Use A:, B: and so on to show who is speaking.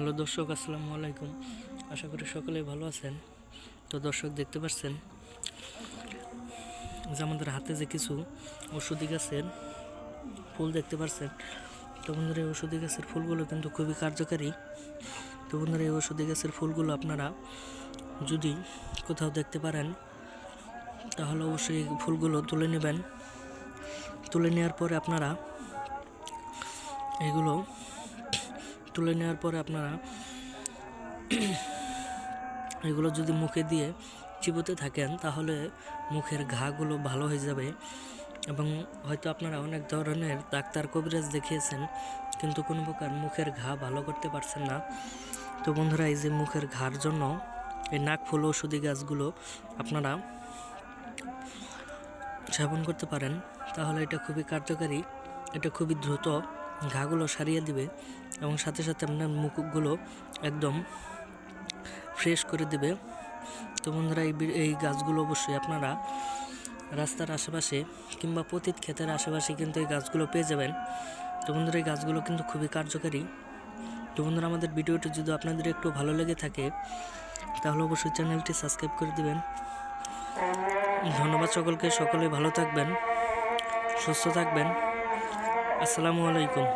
A: Hello দর্শক, আসসালামু আলাইকুম। আশা করি সকলেই ভালো আছেন। তো দর্শক, দেখতে পাচ্ছেন? যে আমাদের হাতে যে কিছু ওষুধি গাছের ফুল দেখতে পাচ্ছেন। তো বন্ধুরা, এই ওষুধি গাছের ফুলগুলো কিন্তু খুবই কার্যকারী। তো বন্ধুরা, এই ওষুধি গাছের ফুলগুলো আপনারা যদি কোথাও দেখতে পারেন, তাহলে অবশ্যই এই ফুলগুলো তুলে নেবেন। তুলে নেওয়ার পরে আপনারা এগুলো তুলে নেওয়ার পরে আপনারা এগুলো যদি মুখে দিয়ে চিবোতে থাকেন, তাহলে মুখের ঘাগুলো ভালো হয়ে যাবে। এবং হয়তো আপনারা অনেক ধরনের ডাক্তার কবিরাজ দেখিয়েছেন, কিন্তু কোনো প্রকার মুখের ঘা ভালো করতে পারছেন না। তো বন্ধুরা, এই যে মুখের ঘার জন্য এই নাক ফুল ওষুধি গাছগুলো আপনারা সেবন করতে পারেন, তাহলে এটা খুবই কার্যকারী, এটা খুবই দ্রুত ঘাগুলো সারিয়ে দিবে। এবং সাথে সাথে আপনার মুকুকগুলো একদম ফ্রেশ করে দেবে। তো বন্ধুরা, এই এই গাছগুলো অবশ্যই আপনারা রাস্তার আশেপাশে কিংবা পতিত ক্ষেতের আশেপাশে কিন্তু এই গাছগুলো পেয়ে যাবেন। তো বন্ধুরা, এই গাছগুলো কিন্তু খুবই কার্যকারী। তো বন্ধুরা, আমাদের ভিডিওটি যদি আপনাদের একটু ভালো লেগে থাকে, তাহলে অবশ্যই চ্যানেলটি সাবস্ক্রাইব করে দেবেন। ধন্যবাদ সকলকে, সকলে ভালো থাকবেন, সুস্থ থাকবেন। আসসালামু আলাইকুম।